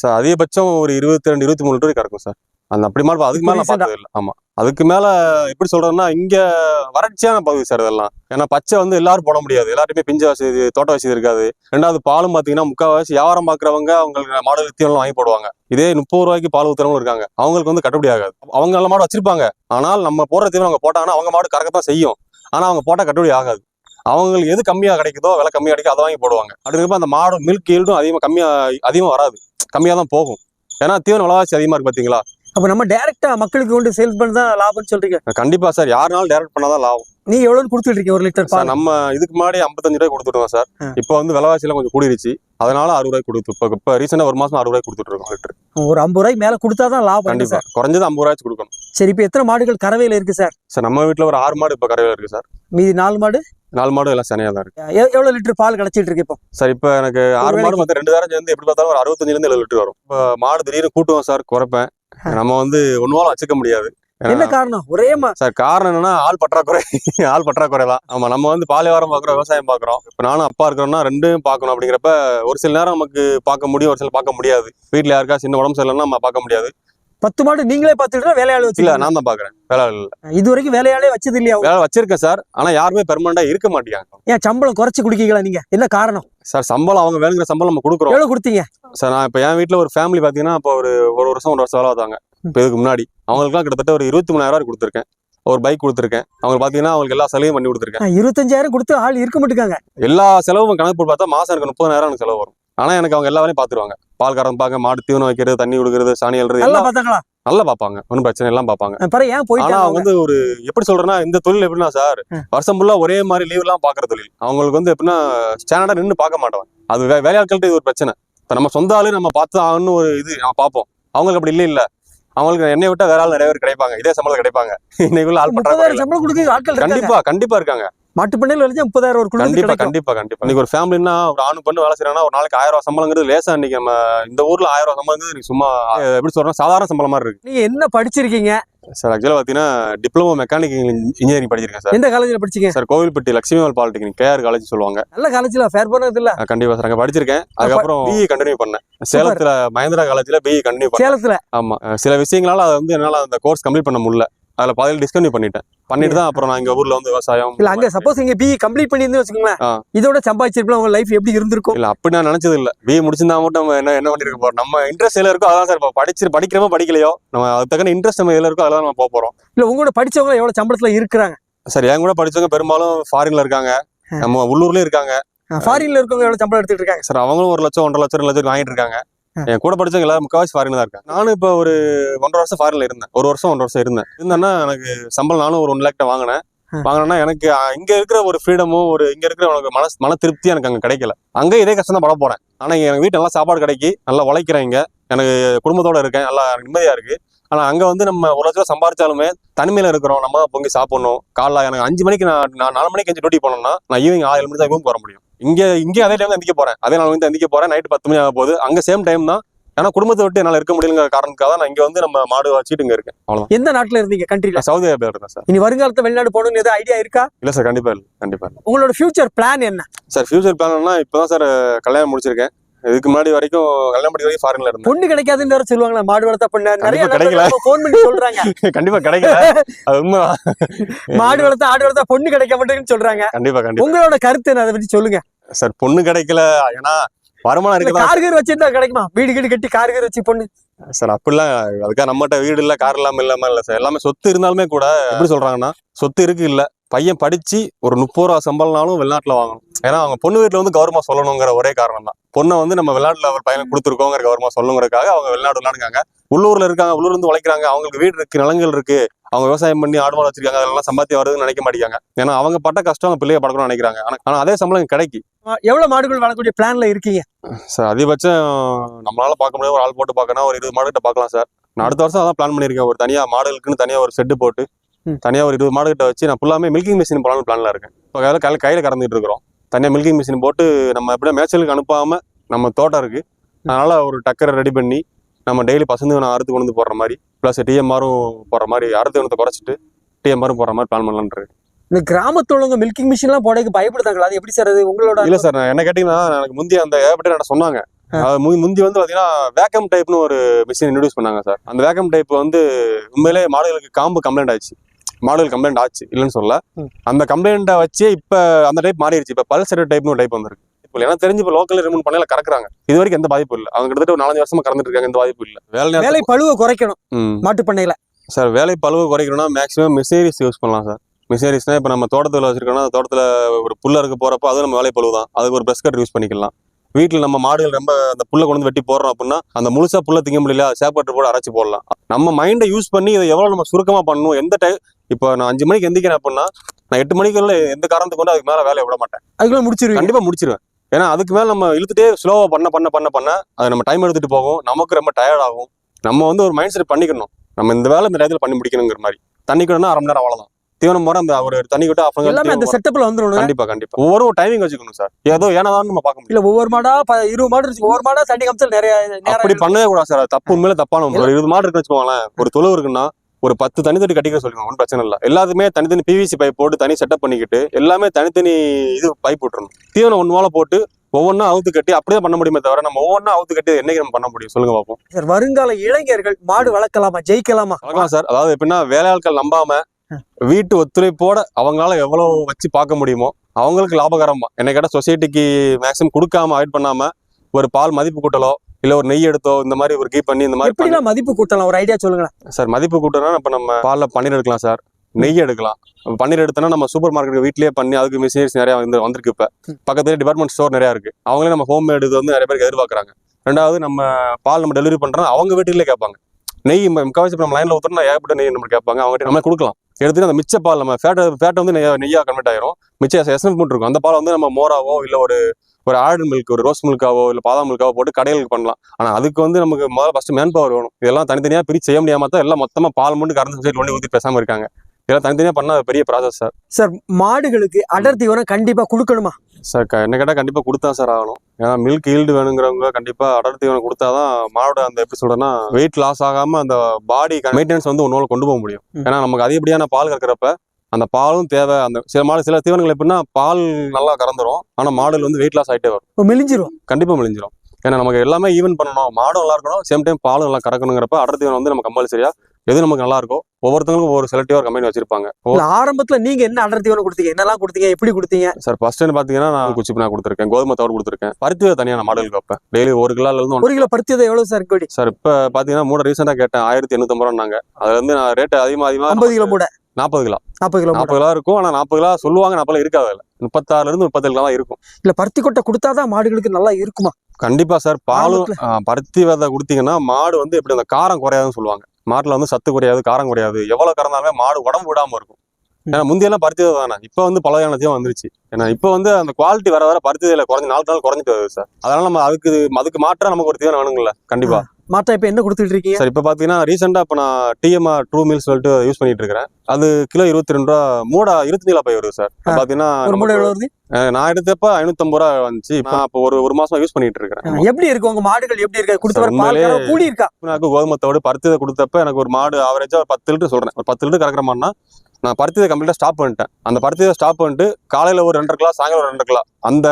சார் அதிகபட்சம் ஒரு இருபத்தி ரெண்டு இருபத்தி மூணு லிட்டர் கறக்கும் சார் அந்த அப்படி மாதிரி அதுக்கு மேல? பார்த்தது இல்லை. ஆமா. அதுக்கு மேல எப்படி சொல்றேன்னா இங்க வறட்சியான பகுதி சார் இதெல்லாம். ஏன்னா பச்சை வந்து எல்லாரும் போட முடியாது. எல்லாருமே பிஞ்ச வசதி தோட்ட வசதி இருக்காது. ரெண்டாவது பாலும் பாத்தீங்கன்னா முக்கால்வாசி வியாபாரம் பாக்குறவங்க அவங்களுக்கு மாடு வித்தியம் வாங்கி போடுவாங்க. இதே முப்பது ரூபாய்க்கு பால் ஊத்துறவங்க இருக்காங்க. அவங்களுக்கு வந்து கட்டுப்படி ஆகாது. அவங்க நல்ல மாடு வச்சிருப்பாங்க. ஆனால் நம்ம போடுற தீவனம் அவங்க போட்டாங்கன்னா அவங்க மாடு கறக்கத்தான் செய்யும். ஆனா அவங்க போட்டா கட்டுப்படி ஆகாது. அவங்களுக்கு எது கம்மியா கிடைக்குதோ விலை கம்மியா கிடைக்கும் அதை வாங்கி போடுவாங்க. அப்படிங்கிறப்ப அந்த மாடு மில்க் ஈல்டும் அதிகமா கம்மியா அதிகமா வராது. கம்மியா தான் போகும். ஏன்னா தீவன விலைவாசி அதிகமா இருக்கு பாத்தீங்களா?
அப்ப நம்ம டைரக்டா மக்களுக்கு கொண்டு சேல்ஸ் பண்ணி தான் லாபம்னு சொல்றீங்க.
கண்டிப்பா சார். யாருனாலும் டைரக்ட் பண்ணாதான் லாபம்.
நீங்க எவ்வளவு கொடுத்துட்டு இருக்கீங்க ஒரு லிட்டர்
சார் நம்ம இதுக்கு முன்னாடி ஐம்பத்தஞ்சு ரூபாய் கொடுத்துருவோம் சார். இப்போ வந்து விலைவாசி எல்லாம் கொஞ்சம் கூடிருச்சு. அதனால அறுபது ரூபாய் கொடுத்து இப்போ இப்போ ரீசெண்டா ஒரு மாசம் அறுபது ரூபாய் கொடுத்துட்டு இருக்கோம் லிட்டர்.
ஒரு ஐம்பது ரூபாய்க்கு மேல கொடுத்தாதான் லாபம் என்ன
கண்டிப்பா. குறைஞ்சது ஐம்பது ரூபாய்க்கு கொடுக்கணும்.
சரி இப்ப எத்தனை மாடுகள் கறவையில இருக்கு சார்?
சார் நம்ம வீட்ல ஒரு ஆறு மாடு இப்போ கரையில இருக்கு சார்.
மீதி நாலு மாடு?
நாலு மாடு எல்லாம் சனியா தான் இருக்கு.
எ- எவ்வளவு லிட்டர் பால் கிடைச்சிட்டு இருக்கு இப்போ?
சார் இப்போ எனக்கு ஆறு மாடு மொத்தம் ரெண்டு தாரம் சேர்ந்து எப்படி பார்த்தாலும் ஒரு அறுபத்தஞ்சுல இருந்து எழுபது லிட்டர் வரும். இப்போ மாடு திடீர்னு கூட்டுவோம் சார் குறைப்பேன். நம்ம வந்து ஒன்றுவாலும் வச்சுக்க முடியாது.
என்ன காரணம்? ஒரே
சார் காரணம் என்னன்னா ஆள் பற்றாக்குறை. ஆள் பற்றாக்குறை தான் ஆமா நம்ம வந்து பாலைவாரம் பாக்குறோம் விவசாயம் பாக்குறோம். இப்ப நானும் அப்பா இருக்கிறோம்னா ரெண்டும் பார்க்கணும் அப்படிங்கிறப்ப ஒரு சில நேரம் நமக்கு பார்க்க முடியும் ஒரு சில பார்க்க முடியாது. வீட்ல யாருக்கா சின்ன உடம்பு சரியில்லைன்னா நம்ம பார்க்க முடியாது.
பத்து மாடு நீங்களே பாத்துட்டு வேலையாள்
இல்ல
வச்சு
நான் தான் பாக்குறேன் வேலை இல்ல.
இது வரைக்கும் வேலையாளே வச்சது இல்லையா
வேலை வச்சிருக்கேன் சார். ஆனா யாருமே பெர்மனண்டா இருக்க மாட்டேங்காங்க
ஏன் சம்பளம் குறைச்சு குடிக்கீங்களா நீங்க? என்ன காரணம்?
சார் சம்பளம் அவங்க வேணுங்கிற சம்பளம் நம்ம கொடுக்குறோம்.
எவ்வளவு கொடுத்தீங்க?
சார் நான் இப்ப என் வீட்ல ஒரு ஃபேமிலி பாத்தீங்கன்னா இப்போ ஒரு ஒரு வருஷம் ஒரு வருஷம் வேலை பார்த்தாங்க. இப்போ இதுக்கு முன்னாடி. அவங்களுக்குலாம் கிட்டத்தட்ட ஒரு இருபத்தி மூணாயிரம் கொடுத்துருக்கேன். ஒரு பைக் கொடுத்துருக்கேன். அவங்க பாத்தீங்கன்னா அவங்களுக்கு எல்லா செலவையும் பண்ணி கொடுத்துருக்கேன்.
இருபத்தஞ்சாயிரம் கொடுத்து ஆள் இருக்க மாட்டுக்காங்க.
எல்லா செலவும் கணக்கு போட்டு பார்த்தா மாசம் எனக்கு முப்பதாயிரம் எனக்கு செலவு வரும். ஆனா எனக்கு அவங்க எல்லா வேலையும் பாத்துருவாங்க. பால் கறந்து பார்க்க மாடு தீவனம் வைக்கிறது தண்ணி கொடுக்கறது சாணி எழுறது
நல்லா
எல்லாம்
பார்த்தாங்களா?
நல்லா பார்ப்பாங்க. ஒன்றும் பிரச்சனை எல்லாம் பார்ப்பாங்க.
ஏன்
ஆனா அவங்க வந்து ஒரு எப்படி சொல்றேன்னா இந்த தொழில் எப்படின்னா சார். வருஷம் ஃபுல்லா ஒரே மாதிரி லீவ் எல்லாம் பாக்குற தொழில். அவங்களுக்கு வந்து எப்படின்னா ஸ்டாண்டர்டா நின்று பார்க்க மாட்டோம் அது வேலையாட்கள்ட்ட இது ஒரு பிரச்சனை. இப்ப நம்ம சொந்த ஆளு நம்ம பார்த்து ஆகணும்னு ஒரு இது நம்ம பார்ப்போம். அவங்களுக்கு அப்படி இல்லை இல்ல அவங்களுக்கு என்னை விட்டா வேற ஆள் நிறைய பேர் கிடைப்பாங்க. இதே சம்பளம் கிடைப்பாங்க. இன்னைக்குள்ள ஆள்
இருக்காங்க.
கண்டிப்பா கண்டிப்பா இருக்காங்க.
மாட்டு பண்ணையில வளைஞ்சா முப்பதாயிரம் ஒரு
கண்டிப்பா கண்டிப்பா கண்டிப்பா. இன்னைக்கு ஒரு ஃபேமிலினா ஒரு ஆணு பண்ணு வேலை செய்யறாங்கன்னா ஒரு நாளைக்கு ஆயிரம் ரூபாய் சம்பளங்கிறது லேசா இன்னைக்கு நம்ம இந்த ஊர்ல ஆயிரம் ரூபாய் சம்பளங்கிறது சும்மா எப்படி சொல்றோம் சாதாரண சம்பளம் மாதிரி இருக்கு.
நீங்க என்ன படிச்சிருக்கீங்க?
சார் ஆக்சுவலா பாத்தீங்கன்னா டிப்ளமோ மெக்கானிக்கல் இன்ஜினியரிங் படிச்சிருக்கேன் சார்.
எந்த காலேஜ்ல படிச்சீங்க?
சார் கோவில்பட்டி லட்சுமிவால் பாலிடெக்னிக் கேஆர் காலேஜ் சொல்லுவாங்க.
நல்ல காலேஜ்ல ஃபேர் பண்ணது இல்ல.
அஹ், கண்டிப்பா சார் அங்க படிச்சிருக்கேன். அதுக்கப்புறம் பிஇ கண்டினியூ பண்ணேன். சேலத்துல மகேந்திரா காலேஜ்ல பிஇ கண்டினியூ பண்ணேன்.
சேலத்துல?
ஆமா. அஹ், சில விஷயங்களால அதை வந்து என்னால அந்த கோர்ஸ் கம்ப்ளீட் பண்ண முடியல. அதுல பாதியில் டிஸ்கன்யூ பண்ணிட்டேன். பண்ணிட்டு தான் அப்புறம் நான் இங்க ஊர்ல வந்து விவசாயம்
இல்ல அங்க சப்போஸ் நீங்க பிஇ கம்ப்ளீட் பண்ணிருந்து வச்சுக்கோங்களேன். இதோட சம்பாதிச்சிருப்பா உங்க லைஃப் எப்படி இருந்திருக்கும்?
இல்ல அப்படி நான் நினைச்சது இல்ல. பிஏ முடிச்சிருந்தா மட்டும் நம்ம என்ன என்ன பண்ணிருக்க போறோம்? நம்ம இன்ட்ரெஸ்ட் எதுல இருக்கோ அதான் சார் இப்போ படிச்சு படிக்கிறோமோ படிக்கலையோ நம்ம அதுக்கு தக்கன இன்ட்ரெஸ்ட் நம்ம எதுல இருக்கோ அதெல்லாம் நம்ம போக போறோம்.
இல்ல உங்களோட படிச்சவங்க எவ்வளவு சம்பளத்துல இருக்கிறாங்க?
சார் என் கூட படிச்சவங்க பெரும்பாலும் ஃபாரின்ல இருக்காங்க. நம்ம உள்ளூர்லயும் இருக்காங்க.
ஃபாரின்ல இருக்கவங்க எவ்வளவு சம்பளம் எடுத்துட்டு இருக்காங்க?
சார் அவங்களும் ஒரு லட்சம் ஒன்றரை லட்சம் ரெண்டு லட்சம் வாங்கிட்டு இருக்காங்க. என் கூட படிச்சவங்க எல்லாரும் முக்காவாசி ஃபாரின்ல தான் இருக்காங்க. நானும் இப்போ ஒரு ஒன்றரை வருஷம் ஃபாரின்ல இருந்தேன். ஒரு வருஷம் ஒன்றரை வருஷம் இருந்தேன். இருந்தேன்னா எனக்கு சம்பளம் நானும் ஒரு ஒன் லேக்ட்ட வாங்கினேன். வாங்கினேன்னா எனக்கு இங்க இருக்கிற ஒரு ஃப்ரீடமும் ஒரு இங்க இருக்கிற உனக்கு மன மன திருப்தி எனக்கு அங்க கிடைக்கல. அங்க இதே கஷ்டம் தான் பட போறேன் ஆனா எனக்கு வீட்டு நல்லா சாப்பாடு கிடைக்கி நல்லா உழைக்கிறேன் இங்க. எனக்கு குடும்பத்தோட இருக்கேன். நல்லா நிம்மதியா இருக்கு. ஆனா அங்க வந்து நம்ம ஒரு லட்சம் ரூபா சம்பாரிச்சாலுமே தனிமையில இருக்கிறோம். நம்ம தான் பொங்கி சாப்பிடணும். காலைல எனக்கு அஞ்சு மணிக்கு நான் நான் நாலு மணிக்கு அஞ்சு டியூட்டி போனோம்னா நான் ஈவினிங் ஆறு மணி தான் ரூம் வர முடியும். இங்க இங்கே அதே டைம் தான் எந்திக்க போறேன். அதே நாள் வந்து எந்திக்க போறேன். நைட்டு பத்து மணி ஆக போகுது. அங்க சேம் டைம் தான். ஏன்னா குடும்பத்தை விட்டு என்னால இருக்க முடியலங்கிற காரணத்துக்காக தான் நான் இங்க வந்து நம்ம மாடு வச்சுட்டு இங்க இருக்கேன். அவ்வளவுதான்.
எந்த நாட்டுல இருந்தீங்க? கண்ட்ரில
நான் சவுதி அரேபியா இருக்கேன் சார்.
இனி வருங்காலத்துல வெளிநாடு போகணும்னு ஏதாவது ஐடியா இருக்கா?
இல்ல சார். கண்டிப்பா இல்ல. கண்டிப்பா இல்ல.
உங்களோட ஃபியூச்சர் பிளான் என்ன?
சார் ஃபியூச்சர் பிளான்னா இப்பதான் சார் கல்யாணம் முடிச்சிருக்கேன். இதுக்கு முன்னாடி வரைக்கும் முடிக்கிற வரைக்கும் ஃபாரின்ல இருந்தேன்.
பொண்ணு கிடைக்காதுன்னு வேற சொல்லுவாங்களா மாடு வளர்த்தா பொண்ணு. நிறைய
கிடைக்கல.
ஃபோன் பண்ணி சொல்றாங்க.
கண்டிப்பா கிடைக்கல. அது உண்மை.
மாடு வளர்த்தா ஆடு வளர்த்தா பொண்ணு கிடைக்க மாட்டேங்குன்னு சொல்றாங்க.
கண்டிப்பா கண்டிப்பா.
உங்களோட கருத்து என்ன? அதை பத்தி சொல்லுங்க.
சார் பொண்ணு கிடைக்கல. ஏன்னா வருமானம்
இல்ல
இருக்குதா
கார் கீர் வச்சிருந்தா கிடைக்குமா? வீடு கீடு கட்டி கார் கீர் வச்சு பொண்ணு.
சார் அப்படிலாம் அதுக்காக நம்மகிட்ட வீடு இல்ல கார் இல்லாம இல்லாம இல்ல சார். எல்லாமே சொத்து இருந்தாலுமே கூட எப்படி சொல்றாங்கன்னா சொத்து இருக்கு இல்ல. பையன் படிச்சு ஒரு முப்பது ரூபா சம்பளம்னாலும் வெளிநாட்டுல வாங்கணும். ஏன்னா அவங்க பொண்ணு வீட்டுல வந்து கௌரவமா சொல்லணுங்கிற ஒரே காரணம் தான் பொண்ணை வந்து நம்ம வெளிநாட்டுல ஒரு பையனை கொடுத்துருக்கோங்கிற கௌரவமா சொல்லணுங்கிறதுக்காக அவங்க வெளிநாடு விளையாடுங்க உள்ளூர்ல இருக்காங்க உள்ளூர்ல இருந்து உழைக்கிறாங்க அவங்களுக்கு வீடு இருக்கு நிலங்கள் இருக்கு. அவங்க விவசாயம் பண்ணி ஆடு மாடு வச்சிருக்காங்க அதெல்லாம் சம்பாத்தியம் வருதுன்னு நினைக்க மாட்டேங்காங்க ஏன்னா அவங்க பட்ட கஷ்டம் அவங்க பிள்ளைய படக்கணும்னு நினைக்கிறாங்க. ஆனா ஆனா அதே சம்பளம் கிடைக்கி.
எவ்வளவு மாடுகள் வளர்க்கக்கூடிய பிளான்ல இருக்கீங்க?
சார் அதிகபட்சம் நம்மளால பார்க்க முடியாது. ஒரு ஆள் போட்டு பார்க்கணும் ஒரு இருபது மாடு கிட்ட பார்க்கலாம் சார். நான் அடுத்த வருஷம் அதான் பிளான் பண்ணியிருக்கேன். ஒரு தனியா மாடுகளுக்குன்னு தனியா ஒரு செட்டு போட்டு.
ம்.
தனியா ஒரு இருபது மாடு கிட்ட வச்சு நான் ஃபுல்லாமே மில்கிங் மிஷின் போலாம்னு பிளான்ல இருக்கேன். இப்போ கையில கையில கையில கறந்துட்டு இருக்கிறோம். தனியா மில்கிங் மிஷின் போட்டு நம்ம எப்படியா மேய்ச்சலுக்கு அனுப்பாம நம்ம தோட்டம் இருக்கு. அதனால ஒரு டக்கரை ரெடி பண்ணி நம்ம டெய்லி பசங்க அறுத்து கொண்டு போடுற மாதிரி ப்ளஸ் டிஎம்ஆரும் போடுற மாதிரி அறுத்து கொண்டு குறைச்சிட்டு டிஎம்ஆரும் போடுற மாதிரி பிளான் பண்ணலான்றது
இந்த கிராமத்துல உள்ளவங்க மில்கிங் மிஷின் எல்லாம் போடக்கு பயப்படுதாங்களா அது எப்படி சார் அது உங்களோட
இல்ல சார் நான் என்ன கேட்டீங்கன்னா எனக்கு முந்தி அந்த ஏகப்பட்ட என்ன சொன்னாங்க. அது முந்தி வந்து பாத்தீங்கன்னா வேக்கம் டைப்னு ஒரு மிஷின் இன்ட்ரடியூஸ் பண்ணாங்க சார். அந்த வேக்கம் டைப் வந்து உண்மையிலே மாடுகளுக்கு காம்பு கம்ப்ளைண்ட் ஆச்சு மாடுகள் கம்ப்ளைண்ட் ஆச்சு. இல்லைன்னு சொல்ல. அந்த கம்ப்ளைண்ட்டை வச்சு இப்ப அந்த டைப் மாறிடுச்சு. இப்ப பல்சர் டைப்னு ஒரு டைப் வந்திருக்கு. இப்போ எனக்கு தெரிஞ்சு இப்போ லோக்கல் ரிமூவ் பண்ணல கறக்குறாங்க. இது வரைக்கும் எந்த பாதிப்பும் இல்லை. அவங்க கிட்டத்தட்ட ஒரு நாலஞ்சு வருஷமா கறந்துட்டு இருக்காங்க எந்த பாதிப்பும் இல்லை. வேலை
வேலை பழுவை குறைக்கணும். மாட்டு பண்ணையில.
சார் வேலை பழுவு குறைக்கணும்னா மேக்ஸிமம் மிஷினரிஸ் யூஸ் பண்ணலாம் சார். மிஷினரிஸ்னா இப்போ நம்ம தோட்டத்தில் வச்சிருக்கோம்னா தோட்டத்தில் ஒரு புல்ல இருக்க போறப்போ அதுவும் நம்ம வேலை பழுவு தான் அதுக்கு ஒரு ப்ரெஸ் கட் யூஸ் பண்ணிக்கலாம். வீட்டில் நம்ம மாடுகள் ரொம்ப அந்த புல்லை கொண்டு வந்து வெட்டி போடுறோம் அப்படின்னா அந்த முழுசா புல்ல திங்க முடியல சேப்பாட்டு போட அரைச்சி போடலாம். நம்ம மைண்டை யூஸ் பண்ணி இதை எவ்வளோ நம்ம சுருக்கமாக பண்ணணும் எந்த டைம் இப்போ நான் அஞ்சு மணிக்கு எந்திக்கிறேன் அப்படின்னா நான் எட்டு மணிக்குள்ள எந்த காரணத்துக்கு கொண்டு அதுக்கு மேலே வேலையை விட மாட்டேன்.
அதுக்குள்ள முடிச்சிருவீங்க?
கண்டிப்பா முடிச்சிருவேன். ஏன்னா அதுக்கு மேல நம்ம இழுத்துட்டே ஸ்லோவா பண்ண பண்ண பண்ண பண்ண அது நம்ம டைம் எடுத்துட்டு போகும். நமக்கு ரொம்ப டயர்ட் ஆகும். நம்ம வந்து ஒரு மைண்ட் செட் பண்ணிக்கணும். நம்ம இந்த வேலை இந்த டயத்தில் பண்ணி முடிக்கணுங்கிற மாதிரி. தண்ணி அரை மணி நேரம் அவ்வளவுதான். தீவனம் போற அந்த ஒரு தண்ணி an hour
எல்லாமே அந்த செட்டப்ல வந்துடும்
கண்டிப்பா கண்டிப்பா. ஒவ்வொரு டைமிங் வச்சுக்கணும் சார். ஏதோ ஏன்னா நம்ம பார்க்க முடியும்.
இல்ல ஒவ்வொரு மாடா இருபது மாடு இருக்கு ஒவ்வொரு மாடா தண்ணி காமிச்சல் நிறைய
அப்படி பண்ணவே கூடாது சார். தப்பு உண்மையில தப்பான. ஒரு இருபது மாடு இருக்குன்னு வச்சுக்கோங்களேன். ஒரு தொழு இருக்குன்னா ஒரு பத்து தனி தொட்டி கட்டிக்க சொல்லுங்க ஒன்றும் பிரச்சனை இல்லை. எல்லாத்துமே தனித்தனி பிவிசி பைப் போட்டு தனி செட்டப் பண்ணிக்கிட்டு எல்லாமே தனித்தனி இது பைப் விட்டுறணும். தீவனம் ஒன்று மேலே போட்டு ஒவ்வொன்றா அவுத்து கட்டி அப்படியே பண்ண முடியுமே தவிர நம்ம ஒவ்வொன்றா அவுத்து கட்டி என்னைக்கு நம்ம பண்ண முடியும்? சொல்லுங்க பார்ப்போம்
சார் வருங்கால இளைஞர்கள் மாடு வளர்க்கலாமா? ஜெயிக்கலாமா?
வளர்க்கலாம் சார். அதாவது எப்படின்னா வேலையாட்கள் நம்பாம வீட்டு ஒத்துழைப்போட அவங்களால எவ்வளவு வச்சு பார்க்க முடியுமோ அவங்களுக்கு லாபகரமா. என்ன கேட்டால் சொசைட்டிக்கு மேக்ஸிமம் கொடுக்காம அவாய்ட் பண்ணாம ஒரு பால் மதிப்பு கூட்டலோ இல்ல ஒரு நெய் எடுத்தோ இந்த மாதிரி ஒரு கீ பண்ணி இந்த மாதிரி
மதிப்பு கூட்டலாம் ஒரு ஐடியா சொல்லுங்களேன்.
சார் மதிப்பு கூட்டம்னா இப்போ நம்ம பாலில் பன்னீர் எடுக்கலாம் சார் நெய் எடுக்கலாம். பன்னீர் எடுத்தோம்னா நம்ம சூப்பர் மார்க்கெட் வீட்லயே பண்ணி அதுக்கு மிஷினரிஸ் நிறைய வந்து வந்திருக்கு இப்போ. பக்கத்துல டிபார்ட்மெண்ட் ஸ்டோர் நிறைய இருக்கு. அவங்களே நம்ம ஹோம் மேடு இது வந்து நிறைய பேருக்கு எதிர்பார்க்குறாங்க. ரெண்டாவது நம்ம பால் நம்ம டெலிவரி பண்றோம் அவங்க வீட்டுலேயே கேட்பாங்க. நெய் ம- முக்கால்வாசி இப்ப நம்ம லைன்ல ஊத்துறோம்னா ஏகப்பட்ட நெய் நம்ம கேட்பாங்க. அவங்க நம்ம கொடுக்கலாம். எடுத்துட்டு அந்த மிச்ச பால் நம்ம ஃபேட்டை ஃபேட்டை வந்து நெய்யா நெய்யா கன்வெர்ட் ஆயிரும். மிச்சம் எஸ்என்எஃப் மட்டும் இருக்கும் அந்த பால் வந்து நம்ம மோராவோ இல்லை ஒரு ஒரு ஆடு மில்க் ஒரு ரோஸ் மில்காவோ இல்லை பாதாம் மில்காவோ போட்டு கடைகளுக்கு பண்ணலாம். ஆனால் அதுக்கு வந்து நமக்கு முதல்ல ஃபஸ்ட்டு மேன் பவர் வேணும். இதெல்லாம் தனித்தனியாக பிரிச்சு செய்ய முடியாம தான் எல்லாம் மொத்தமாக பால் மட்டும் கறந்து சைடு ஒன்று ஊற்றி பேசாமல் இருக்காங்க. இதெல்லாம் தனித்தனியாக பண்ணா பெரிய ப்ராசஸ் சார்
சார் மாடுகளுக்கு அடர் தீவனம் கண்டிப்பா கொடுக்கணுமா?
சார் க- என்ன கேட்டால் கண்டிப்பாக கொடுத்தா சார் ஆகணும். ஏன்னா மில்க் ஈல்டு வேணுங்கிறவங்க கண்டிப்பாக அடர் தீவனம் கொடுத்தாதான் மாடோட அந்த எப்படி சொல்றேன்னா வெயிட் லாஸ் ஆகாம அந்த பாடி மெயின்டெனன்ஸ் வந்து ஒன்னோட கொண்டு போக முடியும். ஏன்னா நமக்கு அதிகப்படியான பால் கறக்கிறப்ப அந்த பாலும் தேவை. அந்த சில மாடு சில தீவனங்கள் எப்படின்னா பால் நல்லா கறந்துரும். ஆனா மாடுகள் வந்து வெயிட் லாஸ் ஆயிட்டே வரும்.
மெலிஞ்சிரும்.
கண்டிப்பா மெலிஞ்சிரும். ஏன்னா நமக்கு எல்லாமே ஈவன் பண்ணணும். மாடும் நல்லா இருக்கணும். சேம் டைம் பாலும் நல்லா கறக்கணுங்கிறப்ப அடர் தீவனம் வந்து நம்ம கம்பல்சரியா எது நமக்கு நல்லா இருக்கோ ஒவ்வொருத்தவங்களுக்கும் ஒவ்வொரு செலக்டிவா கம்பெனி வச்சிருப்பாங்க.
ஆரம்பத்துல நீங்க என்ன அடர் தீவனம் கொடுத்தீங்க? என்னெல்லாம் கொடுத்தீங்க? எப்படி கொடுத்தீங்க?
சார் ஃபர்ஸ்ட் டைம் பாத்தீங்கன்னா நான் குச்சி நான் கொடுத்துருக்கேன் கோதுமை தவிர கொடுத்துருக்கேன். பருத்தி விதை தனியா நான் மாடலுக்கு வைப்பேன். டெய்லி ஒரு கிலோல இருந்து
ஒரு கிலோ பருத்தி எவ்வளவு சார் கோடி?
சார் இப்போ பார்த்தீங்கன்னா மூட ரீசெண்டாக கேட்டேன் ஆயிரத்தி எண்ணூத்தம்பது ரூபாங்க அதுல இருந்து நான் ரேட்டு அதிகமாக
ஐம்பது
அதிகமாக
கிலோ மூடை?
நாற்பது கிலோ.
நாற்பது கிலோ
நாற்பது கிலோ இருக்கும் ஆனால் நாற்பது கிலோ சொல்லுவாங்க நாற்பது கிலோ இருக்காது அதில். முப்பத்தாறுல இருந்து முப்பத்தேழு கிலோ தான் இருக்கும்.
இல்ல பருத்தி கொட்டை கொடுத்தாதான் மாடுகளுக்கு நல்லா இருக்குமா?
கண்டிப்பா சார் பாலும் பருத்தி விதை கொடுத்தீங்கன்னா மாடு வந்து எப்படி அந்த காரம் குறையாதுன்னு சொல்லுவாங்க. மாட்டுல வந்து சத்து குறையாது காரம் குறையாது. எவ்வளவு கறந்தாலுமே மாடு உடம்பு விடாம இருக்கும். ஏன்னா முந்தியெல்லாம் பருத்தி தானே இப்போ வந்து பல வந்துருச்சு. ஏன்னா இப்போ வந்து அந்த குவாலிட்டி வர வர பருத்தி குறைஞ்ச நாளுக்கு நாள் குறைஞ்சிட்டு வருது சார். அதனால நம்ம அதுக்கு அதுக்கு மாற்றா நமக்கு ஒரு தீவனம் வேணுங்கள கண்டிப்பா.
மாட்டா இப்ப என்ன கொடுத்துட்டு இருக்கீங்க?
சார் இப்போ பார்த்தீங்கன்னா ரீசெண்டாக இப்போ நான் டிஎம்ஆர் ட்ரூ மீல்ஸ் சொல்லிட்டு யூஸ் பண்ணிட்டு இருக்கிறேன். அது கிலோ இருபத்தி ரெண்டு ரூபா மூடா இருபத்தி ஏழு பை வருது சார். பார்த்தீங்கன்னா
ஒரு மூடை வருது?
நான் எடுத்தப்ப ஐநூத்தம்பது ரூபா வந்துச்சு. இப்போ இப்போ ஒரு ஒரு மாசமா யூஸ் பண்ணிட்டு இருக்கிறேன்.
எப்படி இருக்கு? உங்க மாடுகள் எப்படி இருக்கு? கொடுத்து கூடி இருக்கா?
எனக்கு கோதுமத்தோடு பருத்தி கொடுத்தப்ப எனக்கு ஒரு மாடு ஆவரேஜா ஒரு பத்து லிட்டர் சொல்றேன். ஒரு பத்து லிட்டர் கறக்கிற மாடுனா நான் பருத்தி விதை கம்ப்ளீட்டா ஸ்டாப் பண்ணிட்டேன். அந்த பருத்தி விதை ஸ்டாப் பண்ணிட்டு காலையில ஒரு ரெண்டரை கிலோ சாயங்காலம் ஒரு ரெண்டு கிலோ. அந்த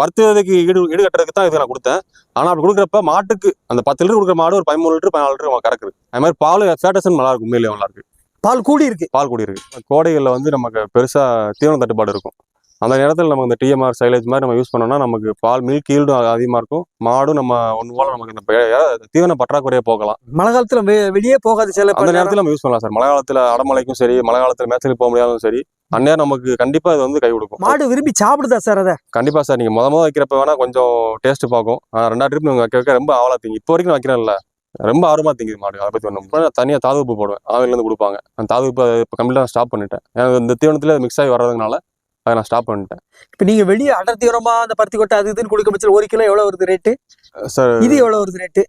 பருத்தி விதைக்கு ஈடு ஈடு கட்டுறதுக்கு தான் இது நான் கொடுத்தேன். ஆனா அப்படி கொடுக்குறப்ப மாட்டுக்கு அந்த பத்து லிட்டர் கொடுக்குற மாடு ஒரு பதிமூணு லிட்டர் பதினாலு லிட்டர் கறக்குது. அது மாதிரி பால் ஃபேட்டசன் நல்லா இருக்கும் உண்மையிலேயே நல்லா இருக்கு.
பால் கூடி இருக்கு.
பால் குடி இருக்கு. கோடைகளில் வந்து நமக்கு பெருசா தீவன தட்டுப்பாடு இருக்கும். அந்த நேரத்தில் நம்ம இந்த டிஎம்ஆர் சைலேஜ் மாதிரி நம்ம யூஸ் பண்ணோம்னா நமக்கு பால் மில்க் ஈல்டும் அதிகமாக இருக்கும். மாடும் நம்ம ஒன்று போல நமக்கு இந்த தீவன பற்றாக்குறையே போகலாம்.
மழை காலத்துல வெளியே போகாது சில
அந்த நேரத்தில் நம்ம யூஸ் பண்ணலாம் சார். மழை காலத்தில் அடமலைக்கும் சரி மழை காலத்தில் மேட்சுக்கு போக முடியாதும் சரி அந்நேரம் நமக்கு கண்டிப்பா இது வந்து கை கொடுக்கும்.
மாடு விரும்பி சாப்பிடுதா சார் அத?
கண்டிப்பா சார். நீங்க முத முத வைக்கிறப்ப வேணா கொஞ்சம் டேஸ்ட் பார்க்கும். ரெண்டாவது ட்ரிப் நீங்க வைக்க வைக்க ரொம்ப ஆவலா திங்க. இப்போ வரைக்கும் நான் வைக்கிறேன்ல. ரொம்ப ஆர்வமா திங்குது மாடு. அதை பத்தி ஒன்றும் தனியாக தாதுப்பு போடுவேன். ஆவில இருந்து கொடுப்பாங்க. அந்த தாதுப்பு இப்போ கம்ப்ளீட்டாக ஸ்டாப் பண்ணிட்டேன். இந்த தீவனத்துல மிக்ஸ் ஆகி வர்றதுனால அதை நான் ஸ்டாப் பண்ணிட்டேன்.
இப்ப நீங்க வெளியே அடர் தீவிரமா அந்த பருத்தி கொட்டை அது இதுன்னு கொடுக்க பட்சம் ஒரு கிலோ எவ்வளவு வருது ரேட்டு
சார்
இது எவ்வளவு வருது ரேட்டு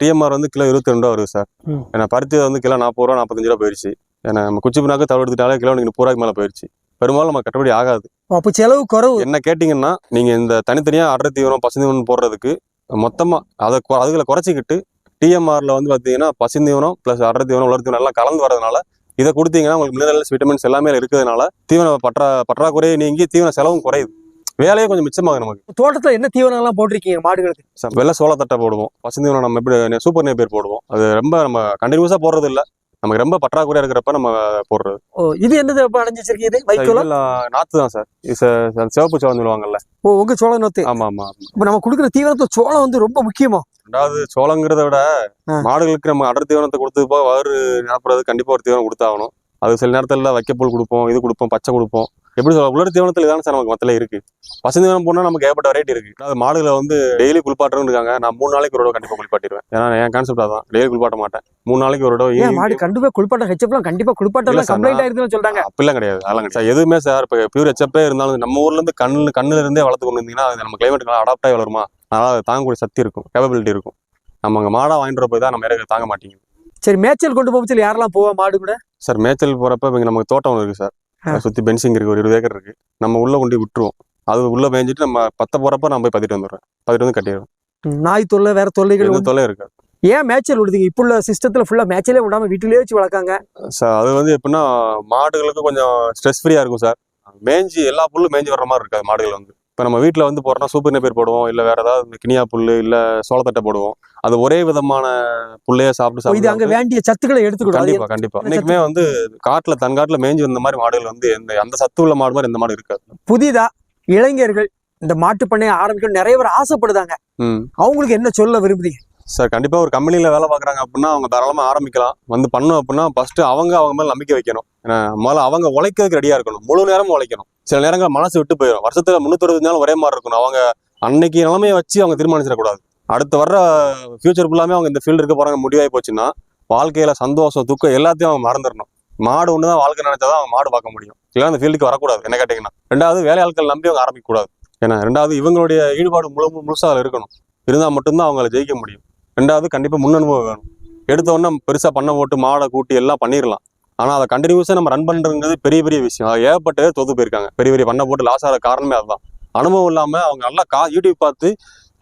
டிஎம்ஆர் வந்து கிலோ இருபத்தி ரெண்டு வருது சார். ஏன்னா பருத்தி வந்து கிலோ நாற்பது ரூபா நாற்பத்தஞ்சு ரூபா போயிருச்சு. ஏன்னா நம்ம குச்சி பின்னாக்கு தவிர எடுத்துட்டாலே கிலோ நீங்க முப்பது ரூபாய்க்கு மேலே போயிருச்சு. பெரும்பாலும் நம்ம கட்டுப்படி ஆகாது.
அப்ப செலவு குறவு.
என்ன கேட்டிங்கன்னா நீங்க இந்த தனித்தனியா அடர் தீவனம் பசு தீவனம் போடுறதுக்கு மொத்தமா அதை அதுகளை குறைச்சிக்கிட்டு டிஎம்ஆர்ல வந்து பாத்தீங்கன்னா பசுந்தீவனம் பிளஸ் அடர் தீவனம் உலர் தீவனம் எல்லாம் கலந்து வரதுனால இதை கொடுத்தீங்கன்னா உங்களுக்கு மினரல்ஸ் விட்டமின்ஸ் எல்லாமே இருக்கிறதுனால தீவன பற்றா பற்றாக்குறையை நீங்கி தீவன செலவும் குறையுது. வேலையே கொஞ்சம் மிச்சமாகும் நமக்கு.
தோட்டத்துல என்ன தீவனம் எல்லாம் போட்டிருக்கீங்க மாடுகளுக்கு?
ச- வெள்ளை சோளத்தட்டை போடுவோம். பசுந்தீவனம் நம்ம எப்படி சூப்பர் நேப்பியர் போடுவோம். அது ரொம்ப நம்ம கண்டினியூஸா போடுறது இல்ல நமக்கு ரொம்ப பற்றாக்குறையா இருக்கிறப்ப நம்ம போடுறது.
ஓ இது என்னது இப்ப அடைஞ்சு வச்சிருக்கீங்க வைக்கோலா?
நாத்து தான் சார் சிவப்பு சோளம் சொல்லுவாங்கல்ல.
ஓ உங்க சோள நொத்து.
ஆமா ஆமா
இப்ப நம்ம கொடுக்குற தீவனத்துல சோளம் வந்து ரொம்ப முக்கியமா?
ரெண்டாவது சோளங்கிறத விட. மாடுகளுக்கு நம்ம அடர் தீவனத்தை கொடுத்து போக வயிறு நிரப்புறது கண்டிப்பா ஒரு தீவனம் கொடுத்தாகணும். அது சில நேரத்துல வைக்கப்புல் கொடுப்போம் இது கொடுப்போம் பச்சை கொடுப்போம். எப்படி சொல்ல உலர் தீவனத்துல இதான சார் நமக்கு மத்தில இருக்கு. பசு தீவனம் போனா நமக்கு ஏகப்பட்ட வெரைட்டி இருக்கு. அது மாடுகளை வந்து டெய்லி குளிப்பாட்டுறவங்க இருக்காங்க. நான் மூணு நாளைக்கு ஒரு தடவை கண்டிப்பா குளிப்பாட்டிடுவேன் ஏன்னா என் கான்செப்ட் அதான். டெய்லி குளிப்பாட்ட மாட்டேன். மூணு நாளைக்கு ஒரு தடவை
மாடு கண்டிப்பா குளிப்பாட்ட ஹெச்எப்லாம் கண்டிப்பா குளிப்பாட்டலாம் கம்ப்ளைண்ட் ஆயிருதுன்னு சொல்றாங்க.
அப்படிலாம் கிடையாது. அதெல்லாம் கிடையாது. எதுவுமே சார் இப்போ பியூர் ஹெச்எப்பே இருந்தாலும் நம்ம ஊர்ல இருந்து கண்ணு கண்ணுல இருந்தே வளர்த்து கொண்டு வந்தீங்கன்னா அது நம்ம கிளைமேட்டுக்கு அடாப்ட் ஆகி வளருமா? அதனால அது தாங்கக்கூடிய சக்தி இருக்கும். கேப்பபிலிட்டி இருக்கும். நம்ம அங்க மாடா வாங்கிட்டு போய் தான் நம்ம இறக்க தாங்க மாட்டேங்குது.
சரி மேய்ச்சல் கொண்டு போக யாரெல்லாம் போவா மாடு கூட?
சார் மேய்ச்சல் போறப்ப இங்க நமக்கு தோட்டம் ஒன்று இருக்கு சார். சுத்தி பென்சிங் இருக்கு ஒரு இருபது ஏக்கர் இருக்கு. நம்ம உள்ள கொண்டு விட்டுருவோம். அது உள்ள மேய்ஞ்சிட்டு நம்ம பத்த போறப்ப நான் போய் பதிட்டு வந்துடுறேன். பதிட்டு வந்து கட்டிடுவேன்
ம், நாய் தொல்லை வேற தொல்லைகள்.
தொல்லை இருக்காது.
ஏன் மேய்ச்சல் விடுதீங்க? இப்போ உள்ள சிஸ்டத்துல ஃபுல்லா மேய்ச்சலே விடாம வீட்டிலேயே வச்சு வளர்க்காங்க.
சார் அது வந்து எப்படின்னா மாடுகளுக்கு கொஞ்சம் ஸ்ட்ரெஸ் ஃப்ரீயா இருக்கும் சார் மேய்ஞ்சி எல்லா புல்லும் மேய்ஞ்சி வர்ற மாதிரி இருக்காது மாடுகள் வந்து. இப்போ நம்ம வீட்டில் வந்து போறோம்னா சூப்பர் நேப்பேர் போடுவோம்? இல்லை வேற ஏதாவது கினியா புல் இல்லை சோளத்தட்டை போடுவோம். அது ஒரே விதமான புல்லையே சாப்பிட்டு
இது அங்க
சாப்பிட்டு
வேண்டிய சத்துக்களை எடுத்துக்கிடும். அது
கண்டிப்பா கண்டிப்பா. இன்னைக்குமே வந்து காட்டுல தன் காட்டுல மேய்ஞ்சி வந்த மாதிரி மாடுகள் வந்து எந்த அந்த சத்து உள்ள மாடு மாதிரி எந்த மாடு இருக்காது.
புதிதா இளைஞர்கள் இந்த மாட்டு பண்ணைய ஆரம்பிக்கணும் நிறைய பேர் ஆசைப்படுதாங்க. அவங்களுக்கு என்ன சொல்ல விரும்புதீங்க
சார் கண்டிப்பா ஒரு கம்பெனியில் வேலை பார்க்குறாங்க அப்படின்னா அவங்க தாராளமாக ஆரம்பிக்கலாம். வந்து பண்ணோம் அப்படின்னா ஃபஸ்ட்டு அவங்க அவங்க மேலே நம்பிக்கை வைக்கணும். ஏன்னா முதல்ல அவங்க உழைக்கிறதுக்கு ரெடியாக இருக்கணும். முழு நேரமும் உழைக்கணும். சில நேரங்கள் மனசு விட்டு போயிடும் வருஷத்துல முந்நூற்றி நாள் ஒரே மாதிரி இருக்கணும். அவங்க அன்னைக்கு நிலைமையை வச்சு அவங்க தீர்மானிச்சிடக்கூடாது. அடுத்து வர்ற ஃபியூச்சர் ஃபுல்லாமே அவங்க இந்த ஃபீல்டு இருக்க போறாங்க முடிவாகி போச்சுன்னா வாழ்க்கையில சந்தோஷம் துக்கம் எல்லாத்தையும் அவங்க மறந்துடணும். மாடு ஒன்று தான் வாழ்க்கை நினைச்சாதான் அவங்க மாடு பார்க்க முடியும். இல்லை அந்த ஃபீல்டுக்கு வரக்கூடாது. என்ன கேட்டீங்கன்னா ரெண்டாவது வேலையாட்கள் நம்பி அவங்க ஆரம்பிக்கக்கூடாது. ஏன்னா ரெண்டாவது இவங்களுடைய ஈடுபாடு முழு முழுசாக இருக்கணும். இருந்தால் மட்டும்தான் அவங்கள ஜெயிக்க முடியும். ரெண்டாவது கண்டிப்பாக முன் அனுபவம் வேணும். எடுத்த பெருசாக பண்ண போட்டு மாடை கூட்டி எல்லாம் பண்ணிடலாம் ஆனால் அதை கண்டினியூஸாக நம்ம ரன் பண்ணுறது பெரிய பெரிய விஷயம். அதை ஏகப்பட்ட பேர் தோத்து போயிருக்காங்க. பெரிய பெரிய பண்ண போட்டு லாஸ் ஆகிற காரணமே அதுதான். அனுபவம் இல்லாமல் அவங்க நல்லா கா யூடியூப் பார்த்து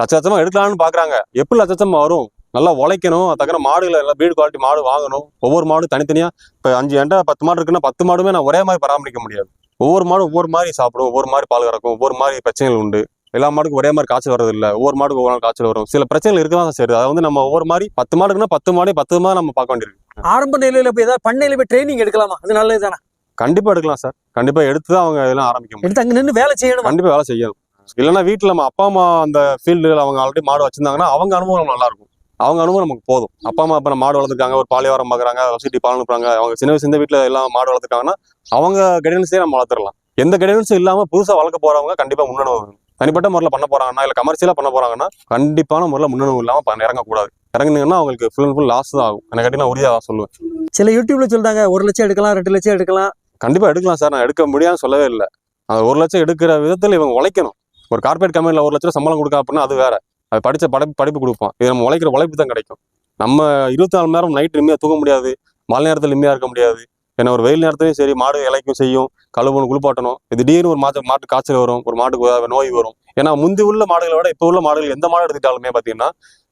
லட்ச லட்சமாக எடுக்கலாம்னு பார்க்குறாங்க எப்படி லட்ச வரும்? நல்லா உழைக்கணும். அதுக்கான மாடுகளை எல்லாம் பீடு குவாலிட்டி மாடு வாங்கணும். ஒவ்வொரு மாடும் தனித்தனியாக இப்போ அஞ்சு எண்ட பத்து மாடு இருக்குன்னா பத்து மாடுமே நான் ஒரே மாதிரி பராமரிக்க முடியாது. ஒவ்வொரு மாடும் ஒவ்வொரு மாதிரி சாப்பிடும். ஒவ்வொரு மாதிரி பால் கறக்கும். ஒவ்வொரு மாதிரி பிரச்சனைகள் உண்டு. எல்லா மாடுக்கும் ஒரே மாதிரி காய்ச்சல் வர்றது இல்ல ஒவ்வொரு மாடுக்கு ஒவ்வொரு நாள் காய்ச்சல் வரும். சில பிரச்சனைகள் இருக்க தான் சரி அதை வந்து நம்ம ஒவ்வொரு மாதிரி பத்து மாடுக்குன்னா பத்து மாடு பத்து மாடு நம்ம பார்க்க வேண்டியிருக்கு.
ஆரம்ப நிலையில போய் ஏதாவது பண்ணையில போய் ட்ரைனிங் எடுக்கலாமா? அது நல்லது தானே?
கண்டிப்பா எடுக்கலாம் சார். கண்டிப்பா எடுத்து தான் அவங்க இதெல்லாம் ஆரம்பிக்க முடியும்.
எடுத்து அங்க நின்று வேலை செய்யணும்?
கண்டிப்பா வேலை செய்யணும். இல்லைன்னா வீட்டுல நம்ம அப்பா அம்மா அந்த ஃபீல்டுல அவங்க ஆல்ரெடி மாடு வச்சிருந்தாங்கன்னா அவங்க அனுபவம் நல்லா இருக்கும். அவங்க அனுபவம் நமக்கு போதும். அப்பா அம்மா இப்ப நம்ம மாடு வளர்த்துருக்காங்க ஒரு பாலிவாரம் பாக்குறாங்க சொசைட்டி பால் அனுப்புறாங்க. அவங்க சின்ன வயசு இந்த வீட்டுல எல்லாம் மாடு வளர்த்துருக்காங்கன்னா அவங்க கைடன்ஸே நம்ம வளர்த்துடலாம் எந்த கைடன்ஸும் இல்லாம புதுசா வளர்க்க போறவங்க கண்டிப்பா முன்னணு தனிப்பட்ட முறையில் பண்ண போறாங்கன்னா இல்ல கமர்ஷியலா பண்ண போறாங்கன்னா கண்டிப்பான முறையில் முன்னணு இல்லாம பண்ண- இறங்கக்கூடாது. இறங்குனீங்கன்னா அவங்களுக்கு ஃபுல் அண்ட் ஃபுல் லாஸ் தான் ஆகும். எனக்கு நான் உறுதியாக சொல்லுவேன்.
சில யூடியூப்ல சொல்றாங்க ஒரு லட்சம் எடுக்கலாம் ரெண்டு லட்சம் எடுக்கலாம்.
கண்டிப்பா எடுக்கலாம் சார். நான் எடுக்க முடியாதுன்னு சொல்லவே இல்லை. அந்த ஒரு லட்சம் எடுக்கிற விதத்துல இவங்க உழைக்கணும். ஒரு கார்பரேட் கம்பெனில ஒரு லட்ச ரூபா சம்பளம் கொடுக்க அப்படின்னா அது வேற. அது படிச்ச படிப்பு படிப்பு கொடுப்பான். இது நம்ம உழைக்கிற உழைப்பு தான் கிடைக்கும். நம்ம இருபத்தி நாலு மணி நேரம் நைட் நிம்மதியா தூங்க முடியாது. மழை நேரத்தில் நிம்மதியா இருக்க முடியாது. ஏன்னா ஒரு வெயில் நேரத்துலையும் சரி மாடு இலைக்கும் செய்யும் கழுவணும் குளிப்பாட்டணும். திடீர்னு ஒரு மாட்டு மாட்டு காய்ச்சல் வரும் ஒரு மாட்டுக்கு நோய் வரும். ஏன்னா முந்தி உள்ள மாடுகளை விட இப்போ உள்ள மாடுகள் எந்த மாடு எடுத்துக்கிட்டாலுமே பார்த்தீங்கன்னா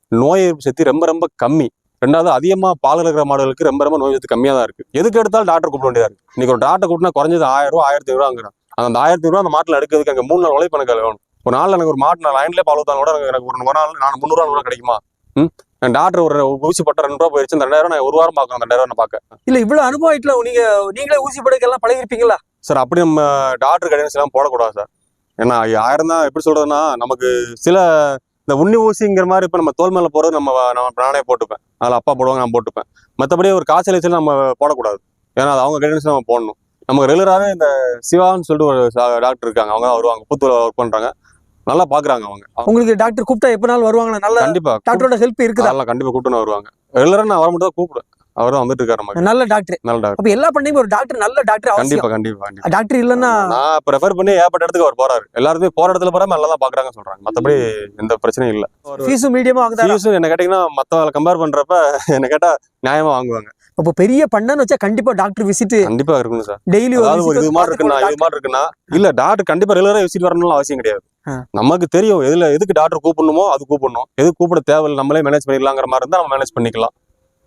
நோய் எதிர்ப்பு சக்தி ரொம்ப ரொம்ப கம்மி. ரெண்டாவது அதிகமாக பால் இருக்கிற மாடுகளுக்கு ரொம்ப ரொம்ப நோய் சக்தி கம்மியாக தான் இருக்கு. எதுக்கு எடுத்தாலும் டாக்டர் கூப்பிட வேண்டியதாக இருக்குது இன்னைக்கு ஒரு டாக்டர் கூட்டினா குறைஞ்சது ஆயிரம் ரூபா ஆயிரத்தி ரூபாங்கிறான். அந்த ஆயிரத்தி ரூபா அந்த மாட்டில் எடுக்கிறதுக்கு அங்கே மூணு நாள் உழைப்பு எனக்கு வேணும். ஒரு நாள் எனக்கு ஒரு மாட்டு நான் லைன்லேயே பால் ஊத்தாலும் கூட எனக்கு- ஒரு ஒரு நாள் நான் முந்நூறுவா கூட கிடைக்குமா? ம்? டாக்டர் ஒரு ஊசி போட்ட ரெண்டு ரூபா போயிடுச்சு அந்த ரெண்டாயிரம் நான் ஒரு வாரம் பார்க்கணும். ரெண்டாயிரம் நான் பார்க்க.
இல்ல இவ்வளவு அனுபவம் நீங்க நீங்களே ஊசி படுக்கெல்லாம் பழகிருப்பீங்களா?
சார் அப்படி நம்ம டாக்டர் கைடன்ஸ் எல்லாம் போடக்கூடாது சார் ஏன்னா ஆயிரம் தான் எப்படி சொல்றதுன்னா நமக்கு சில இந்த உண்ணி ஊசிங்கிற மாதிரி இப்போ நம்ம தோல் மேல போறது நம்ம நம்ம நானே போட்டுப்பேன். அதில் அப்பா போடுவாங்க நான் போட்டுப்பேன். மற்றபடி ஒரு காய்ச்சல் வச்சு நம்ம போடக்கூடாது. ஏன்னா அது அவங்க கைடன்ஸ் நம்ம போடணும். நமக்கு ரெகுலராகவே இந்த சிவான்னு சொல்லிட்டு ஒரு டாக்டர் இருக்காங்க. அவங்க வருவாங்க. புத்தூர் ஒர்க் பண்றாங்க. நல்லா பாக்குறாங்க அவங்க.
உங்களுக்கு டாக்டர் கூப்பிட்டா எப்ப நாள் வருவாங்களா? நல்ல
கண்டிப்பா.
டாக்டரோட ஹெல்ப் இருக்குதா?
அதெல்லாம் கண்டிப்பா கூப்பிட்டு வருவாங்க. ரெகுலரா நான் வர மட்டும் தான் கூப்பிடுவேன் அவர் தான் வந்துட்டு இருக்காரு
நல்ல டாக்டர்
நல்ல டாக்டர்
அப்ப எல்லா பண்ணையும் ஒரு டாக்டர் நல்ல டாக்டர்
கண்டிப்பா கண்டிப்பா
டாக்டர் இல்லன்னா
நான் இப்ப ரெஃபர் பண்ணி ஏகப்பட்ட இடத்துக்கு அவர் போறாரு. எல்லாருமே போற இடத்துல போறாம நல்லா தான் பாக்குறாங்க சொல்றாங்க. மத்தபடி எந்த பிரச்சனையும் இல்ல.
ஃபீஸும் மீடியமா வாங்குதாரா?
ஃபீஸும் என்ன கேட்டீங்கன்னா மத்தவங்களை கம்பேர் பண்றப்ப என்ன கேட்டா நியாயமா வாங்குவாங்க.
அப்போ பெரிய பண்ணன்னு வச்சா கண்டிப்பா டாக்டர் விசிட்
கண்டிப்பா இருக்கணும் சார்
டெய்லி
ஒரு இது மாதிரி இருக்குன்னா இது மாதிரி இருக்குன்னா இல்ல டாக்டர் கண்டிப்பா ரெகுலரா விசிட் வரணும்னு அவசியம் கிடையாது. நமக்கு தெரியும் எதுல எதுக்கு டாக்டர் கூப்பிடணுமோ அது கூப்பிடணும். எது கூப்பிட தேவையில்லை நம்மளே மேனேஜ் பண்ணிக்கலாங்கிற மாதிரி இருந்தா நம்ம மேனேஜ் பண்ணிக்கலாம்.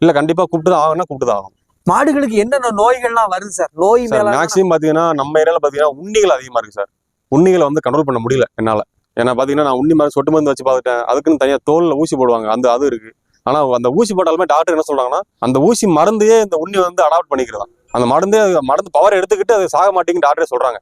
இல்ல கண்டிப்பா கூப்பிட்டு தான் ஆகணும்னா கூப்பிட்டு தான் ஆகணும்.
மாடுகளுக்கு என்னென்ன நோய்கள்லாம் வருது சார் நோய் மேல
மேக்ஸிமம் பாத்தீங்கன்னா நம்ம ஏரியால பாத்தீங்கன்னா உண்ணிகள் அதிகமா இருக்கு சார் உண்ணிகளை வந்து கண்ட்ரோல் பண்ண முடியல என்னால. ஏன்னா பாத்தீங்கன்னா நான் உண்ணி மாதிரி சொட்டு மருந்து வச்சு பார்த்துட்டேன். அதுக்குன்னு தனியா தோல்ல ஊசி போடுவாங்க. அந்த அது இருக்கு. ஆனா அந்த ஊசி போட்டாலுமே டாக்டர் என்ன சொல்றாங்கன்னா அந்த ஊசி மருந்தையே இந்த உண்ணி வந்து அடாப்ட் பண்ணிக்கிறதா? அந்த மருந்தே மருந்து பவர் எடுத்துக்கிட்டு அது சாக மாட்டேங்குன்னு டாக்டரே சொல்றாங்க.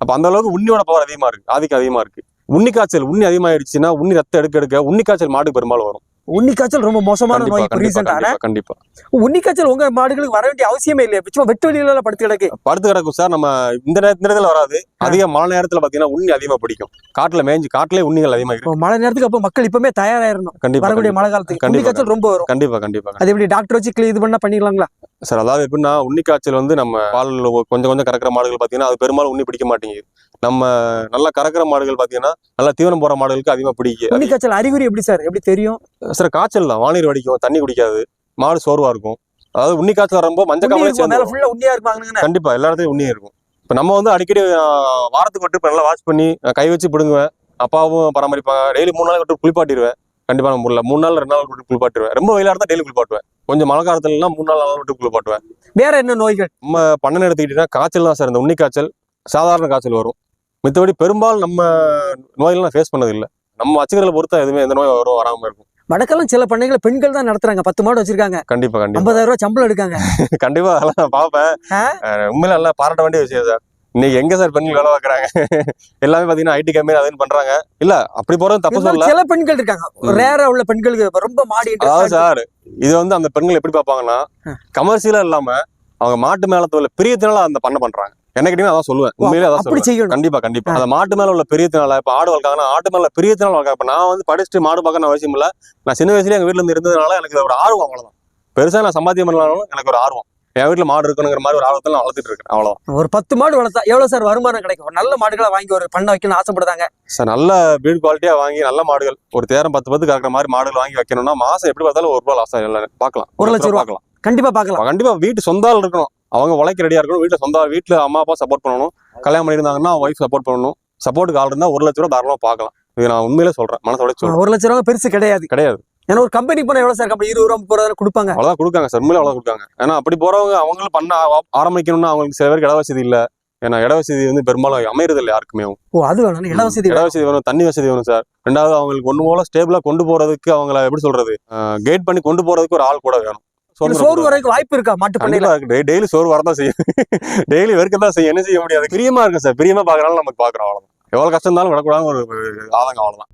அப்ப அந்த அளவுக்கு உண்ணியோட பவர் அதிகமா இருக்கு ஆதிக்கம் அதிகமா இருக்கு. உண்ணி காய்ச்சல் உண்ணி அதிகமாகிடுச்சுன்னா உண்ணி ரத்தம் எடுக்க எடுக்க உண்ணி காய்ச்சல் மாட்டுக்கு பெரும்பாலும் வரும்.
உண்ணி காய்ச்சல் ரொம்ப மோசமான
கண்டிப்பா
நோய் இப்போ ரீசெண்டான
கண்டிப்பா கண்டிப்பா.
உண்ணி காய்ச்சல் உங்க மாடுகளுக்கு வர வேண்டிய அவசியமே இல்லையா. சும்மா வெட்டு வெளியில எல்லாம் படுத்து கிடக்கு.
படுத்து கிடக்கும் சார். நம்ம இந்த நேர- இந்த நேரத்துல வராது. அதிக மழை நேரத்துல பாத்தீங்கன்னா உண்ணி அதிகமா பிடிக்கும். காட்டுல மேய்ஞ்சு காட்டுலயே உண்ணிகள் அதிகமா இருக்கு.
இப்போ மழை நேரத்துக்கு அப்போ மக்கள் இப்பவுமே தயாராயிரணும்.
கண்டிப்பா
வரக்கூடிய. மழை காலத்துக்கு உண்ணி காய்ச்சல் ரொம்ப வரும்.
கண்டிப்பா கண்டிப்பா
அது எப்படி டாக்டர் வச்சு இது பண்ணா பண்ணிக்கலாங்களா?
சார் அதாவது எப்படின்னா உண்ணி காய்ச்சல் வந்து நம்ம பால் கொஞ்சம் கொஞ்சம் கறக்கிற மாடுகள் பாத்தீங்கன்னா அது பெரும்பாலும் உண்ணி பிடிக்க மாட்டேங்குது. நம்ம நல்லா கறக்கிற மாடுகள் பாத்தீங்கன்னா நல்லா தீவனம் போற மாடுகளுக்கு அதிகமா பிடிக்கும்.
காய்ச்சல் அறிகுறி எப்படி சார்? எப்படி தெரியும்?
சார் காய்ச்சல் தான். வானீர் வடிக்கும். தண்ணி குடிக்காது. மாடு சோர்வா இருக்கும். அதாவது உண்ணி காய்ச்சல் வரும்போது மஞ்சள் காமலே
இருக்கும், உண்ணியா இருப்பாங்கன்னு
கண்டிப்பா எல்லா இடத்துலயும் இருக்கும். இப்ப நம்ம வந்து அடிக்கடி வாரத்துக்கு விட்டு இப்ப நல்லா வாஷ் பண்ணி கை வச்சு பிடுங்குவேன். அப்பாவும் பராமரிப்பாங்க. டெய்லி மூணு நாள் விட்டு குளிப்பாட்டிடுவேன் கண்டிப்பா நம்ம ஊர்ல மூணு நாள் ரெண்டு நாள் விட்டு குளிப்பாட்டுவேன் ரொம்ப வெயிலா இருந்தா டெய்லி குளிப்பாட்டுவேன். கொஞ்சம் மழை காலத்துலலாம் மூணு நாள் நாள் விட்டு குளிப்பாட்டுவேன்.
வேற என்ன நோய்கள்?
நம்ம பண்ணனை எடுத்துக்கிட்டீங்கன்னா காய்ச்சல் தான் சார். இந்த உண்ணி காய்ச்சல் சாதாரண காய்ச்சல் வரும். மித்தபடி பெரும்பாலும் நம்ம நோயெல்லாம் ஃபேஸ் பண்ணது இல்லை நம்ம வச்சுக்கிறத பொறுத்தா எதுவுமே எந்த நோய் வரும் வராம இருக்கும்.
வடக்கெல்லாம் சில பண்ணைகளை பெண்கள் தான் நடத்துறாங்க. பத்து மாடு வச்சிருக்காங்க.
கண்டிப்பா கண்டிப்பா.
ஐம்பதாயிரம் ரூபாய் சம்பளம் எடுக்காங்க.
கண்டிப்பா அதெல்லாம் பார்ப்பேன். உண்மையில நல்லா பாராட்ட வேண்டிய விஷயம் சார். இன்னைக்கு எங்க சார் பெண்கள் வேலை பார்க்கறாங்க? எல்லாமே பாத்தீங்கன்னா ஐடி கம்பெனி அதுன்னு பண்றாங்க. இல்ல அப்படி போறது தப்பு சொல்லல.
சில பெண்கள் இருக்காங்க. ரேரா உள்ள பெண்களுக்கு ரொம்ப மாடி
அதாவது சார் இது வந்து அந்த பெண்கள் எப்படி பார்ப்பாங்கன்னா. கமர்ஷியலா இல்லாம அவங்க மாட்டு மேல உள்ள பிரியத்தினால அந்த பண்ண பண்றாங்க. என்ன கேட்டீங்கன்னா அதான் சொல்லுவேன். உண்மையிலே அதான்
அப்படி செய்யணும்.
கண்டிப்பா கண்டிப்பா. அந்த மாட்டு மேல உள்ள பிரியத்தினால இப்ப ஆடு வளர்க்காங்கன்னா ஆட்டு மேல பிரியத்தினால வளர்க்க இப்ப நான் வந்து படிச்சுட்டு மாடு பார்க்கணும் அவசியம் இல்ல. நான் சின்ன வயசுல எங்க வீட்ல இருந்து இருந்ததுனால எனக்கு ஒரு ஆர்வம் அவ்வளவுதான். பெருசா நான் சம்பாத்தியம் பண்ணலாலும் எனக்கு ஒரு ஆர்வம். என் வீட்டுல மாடு இருக்கணுங்கிற மாதிரி ஒரு ஆர்வத்தில் நான் வளர்த்துட்டு இருக்கேன். அவ்வளவுதான்.
ஒரு பத்து மாடு வளர்த்தா எவ்வளவு சார் வருமானம் கிடைக்கும்? நல்ல மாடுகளை வாங்கி ஒரு பண்ண வைக்கணும்னு ஆசைப்படுறாங்க.
சார் நல்ல பீட் குவாலிட்டியா வாங்கி நல்ல மாடுகள். ஒரு தேரம் பத்து பத்து கறக்கிற மாதிரி மாடுகள் வாங்கி வைக்கணும்னா மாசம் எப்படி பார்த்தாலும் ஒரு ரூபா லாஸ் ஆகும் பார்க்கலாம்.
ஒரு லட்சம் ரூபா.
பார்க்கலாம்.
கண்டிப்பா பார்க்கலாம்.
கண்டிப்பா வீட்டு சொந்த ஆள் இருக்கணும். அவங்க உழைக்க ரெடியா இருக்கணும். வீட்டுல சொந்த வீட்டுல அம்மா அப்பா சப்போர்ட் பண்ணணும். கல்யாணம் பண்ணியிருந்தாங்கன்னா ஒய்ஃப் சப்போர்ட் பண்ணணும். சப்போர்ட்டுக்கு ஆள் இருந்தா ஒரு லட்ச ரூபா தாராளமா பார்க்கலாம். இது நான் உண்மையிலே சொல்றேன். மனசோட சொல்றேன்.
ஒரு லட்சம் ரூபாய் பெருசு கிடையாது.
கிடையாது.
ஏன்னா ஒரு கம்பெனி போனா எவ்வளவு சார் கம்பெனி இருபது ரூபா முப்பது ரூபா கொடுப்பாங்க.
அவ்வளவுதான் கொடுக்காங்க சார் உண்மையிலே அவ்வளவு கொடுக்காங்க. ஏன்னா அப்படி போறவங்க அவங்களும் பண்ண ஆரம்பிக்கணும்னா அவங்களுக்கு சில பேருக்கு இட வசதி இல்ல. ஏன்னா இட வசதி வந்து பெரும்பாலும் அமையறது இல்லை யாருக்குமே.
ஓ அது வேணும். இட வசதி
இட வசதி வேணும் தண்ணி வசதி வேணும் சார் ரெண்டாவது அவங்களுக்கு ஒண்ணு போல ஸ்டேபிளா கொண்டு போறதுக்கு அவங்கள எப்படி சொல்றது? கைட் பண்ணி கொண்டு போறதுக்கு ஒரு ஆள் கூட வேணும்.
சோறு. வரைக்கும் வாய்ப்பு இருக்கா? மாட்டு பண்ணையில?
டெய்லி சோறு வரதான் செய்யும். டெய்லி வெறுக்க தான் செய்யும். என்ன செய்ய முடியாது? பிரியமா இருக்கும் சார். பிரியமா பாக்குறாலும் நமக்கு பாக்குறோம் அவ்வளவுதான். எவ்வளவு கஷ்டம் இருந்தாலும் விடக்கூடாது ஒரு ஆதங்கம் அவ்வளவுதான்.